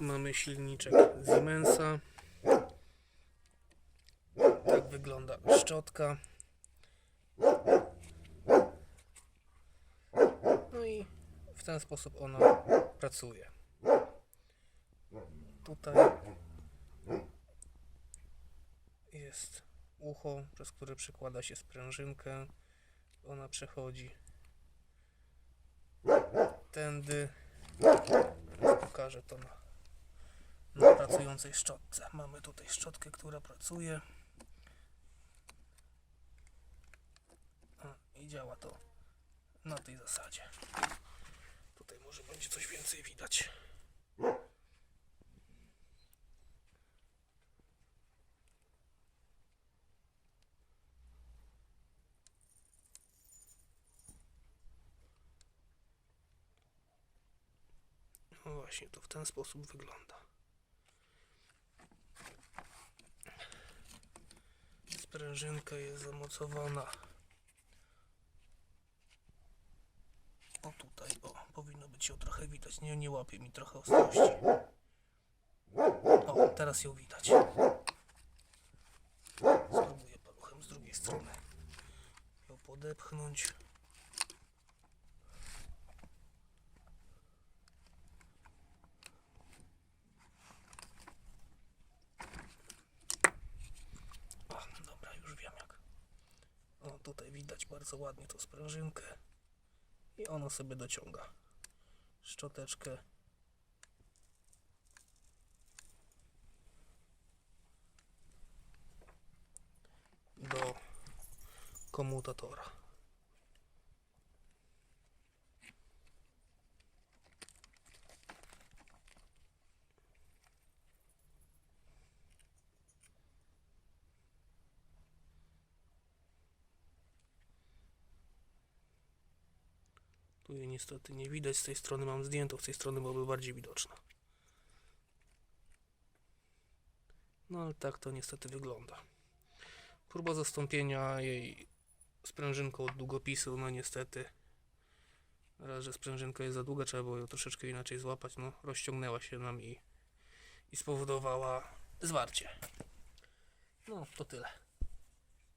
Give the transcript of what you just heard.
Mamy silniczek Siemensa. Tak wygląda szczotka. No i w ten sposób ona pracuje. Tutaj jest ucho, przez które przykłada się sprężynkę. Ona przechodzi tędy. Pokażę to na pracującej szczotce. Mamy tutaj szczotkę, która pracuje. I działa to na tej zasadzie. Tutaj może będzie coś więcej widać. No właśnie, to w ten sposób wygląda. Sprężynka jest zamocowana. O tutaj, o, powinno być ją trochę widać. Nie, nie łapie mi trochę ostrości. O, teraz ją widać. Spróbuję paluchem z drugiej strony ją podepchnąć. Tutaj widać bardzo ładnie tą sprężynkę. I ona sobie dociąga szczoteczkę. Do komutatora. Tu jej niestety nie widać, z tej strony mam zdjętą, z tej strony byłaby bardziej widoczna. No ale tak to niestety wygląda. Próba zastąpienia jej sprężynką od długopisu, no niestety raz, że sprężynka jest za długa, trzeba było ją troszeczkę inaczej złapać, no rozciągnęła się nam i, i spowodowała zwarcie. No to tyle.